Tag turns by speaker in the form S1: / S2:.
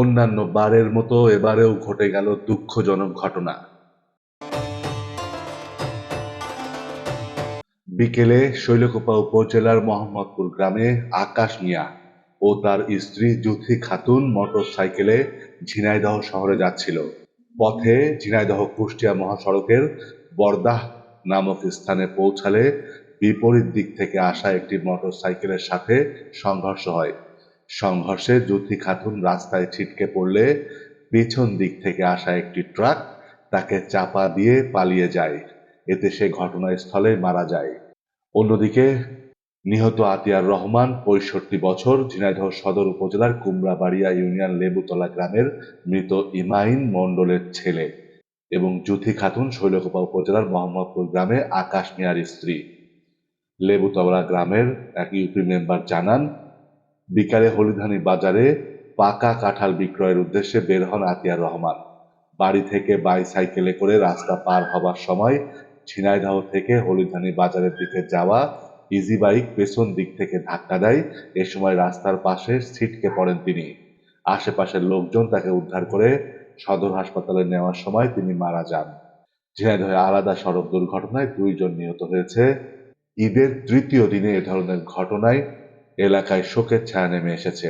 S1: অন্যান্য বারের মতো এবারেও ঘটে গেল দুঃখজনক ঘটনা বিকেলে শৈলকোপা উপজেলার মোহাম্মদপুর গ্রামে আকাশ মিয়া ও তার স্ত্রী জুথি খাতুন মোটরসাইকেলে ঝিনাইদহ শহরে যাচ্ছিল পথে ঝিনাইদহ কুষ্টিয়া মহাসড়কের বরদাহ নামক স্থানে পৌঁছালে বিপরীত দিক থেকে আসা একটি মোটরসাইকেলের সাথে সংঘর্ষ হয় সংঘর্ষে জ্যোতি খাতুন রাস্তায় ছিটকে পড়লে পেছন দিক থেকে আসা একটি ট্রাক তাকে চাপা দিয়ে পালিয়ে যায় এতে সে ঘটনাস্থলে মারা যায় অন্যদিকে নিহত আতিয়ার রহমান পঁয়ষট্টি বছর ঝিনাইদহ সদর উপজেলার কুমড়াবাড়িয়া ইউনিয়ন লেবুতলা গ্রামের মৃত ইমাইন মণ্ডলের ছেলে এবং জ্যোতি খাতুন শৈলকোপা উপজেলার মোহাম্মদপুর গ্রামে আকাশ মিয়ার স্ত্রী লেবুতলা গ্রামের এক ইউপি মেম্বার জানান বিকালে হলিধানী বাজারে পাকা কাঁঠাল বিক্রয়ের উদ্দেশ্যে বের হন আতিয়ার রহমান বাড়ি থেকে বাইসাইকেলে করে রাস্তা পার হবার সময় ঝিনাইদহ থেকে হলিধানী বাজারের দিকে যাওয়া ইজি বাইক পেছন দিক থেকে ধাক্কা দেয় এ সময় রাস্তার পাশে ছিটকে পড়েন তিনি আশেপাশের লোকজন তাকে উদ্ধার করে সদর হাসপাতালে নেওয়ার সময় তিনি মারা যান ঝিনাইদহে আলাদা সড়ক দুর্ঘটনায় দুইজন নিহত হয়েছে ঈদের তৃতীয় দিনে এ ধরনের ঘটনায় এলাকায় শোকের ছায়া নেমে এসেছে